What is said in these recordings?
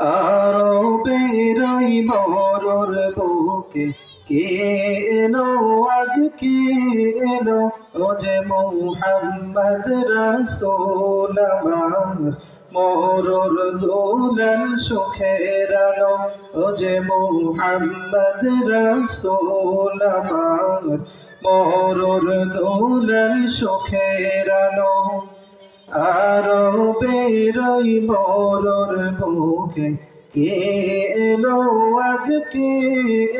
আরও বেরোই মরর বুকে কে এলো? আজ কে এলো? ও যে মোহাম্মদ রসুল মরর দোলন সুখের আলো। ও যে মোহাম্মদ রসুল মরর দোলন সুখের আলো। আরও বেরোই মরর বুকে কে এলো? আজ কে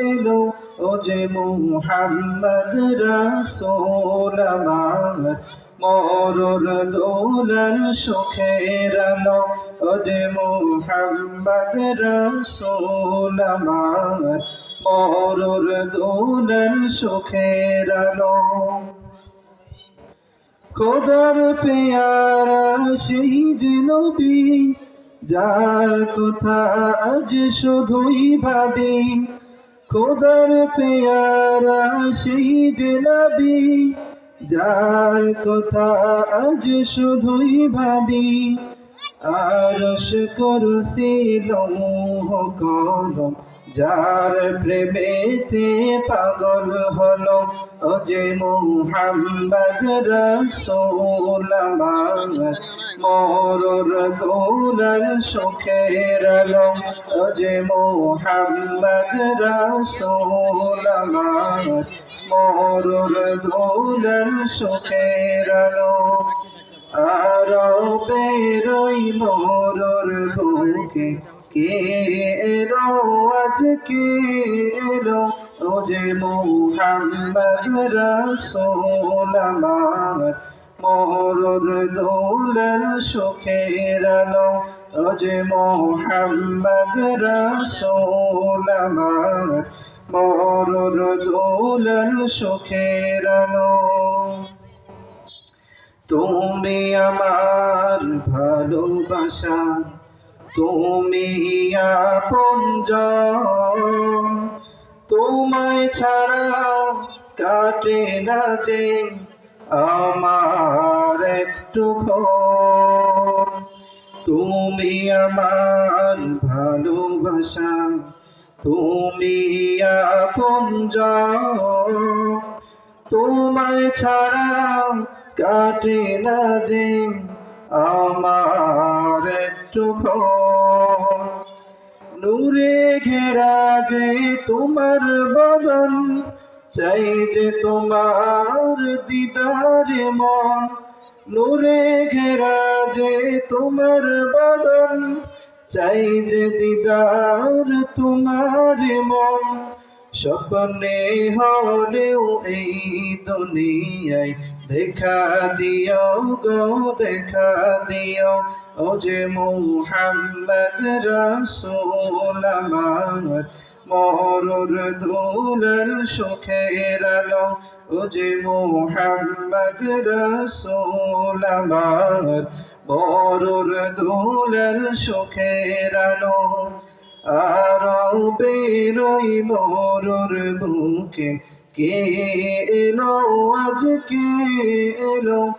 এলো? ও যে মুহাম্মদ রাসূল আমার। মরর দোলন সুখের আলো। ও যে মুহাম্মদ রাসূল আমার। মরর দোলন সুখের আলো। খোদার পেয়ারা সেই যে নবী, যার কথা আজ শুধুই ভাবি। খোদার পেয়ারা সেই যে নবী, যার কথা আজ শুধুই ভাবি। আরশ করছিল কলম যার প্রেমেতে পাগল হলো। ও যে মুহাম্মদ রসুল মরর দোলন সুখের আলো। ও যে মুহাম্মদ রসুল মরর দোলন সুখের আলো। মরর বুকে কে এলো? আজ কে এলো? ও যে মোহাম্মদ রসুল আমার। মরর দোলন সুখের আলো। ও যে মোহাম্মদ রসুল আমার। মরর দোলন সুখের আলো। তুমি আমার ভালোবাসা, তুমি আপনজ তোমায় ছাড়া কাটে না যে আমার একটু। তুমি আমার ভালোবাসা, তুমি আপনজ তোমায় ছাড়া কাটে না যে আমার একটু নূরে ঘেরা যে তোমার বদন, চাই যে তোমার দিদারে মন। নূরে ঘেরা যে তোমার বদন, চাই যে দিদার তোমার মন। স্বপ্নে হলেও এই দুনিয়ায় দেখা দিও গো, দেখা দিও। ও যে মোহাম্মদ রসুল আমার, মরর দুলর সুখের আলো। ও যে মোহাম্মদ রসুল আমার, মরর দুলর সুখের আলো। আরও বেরোই মরুর বুকে। কে এলো? আজ কে এলো?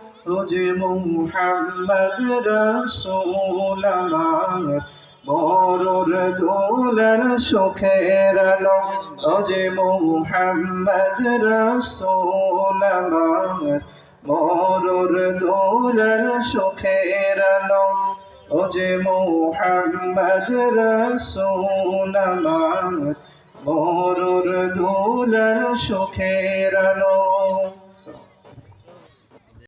যে মুহাম্মদ রসুল আমার। মরুর দোলার সুখের আলো। যে মুহাম্মদ রসুল আমার। মরুর দোলার সুখের আলো। ও যে মোহাম্মদ রসুল আমার মরুর দুলার সুখের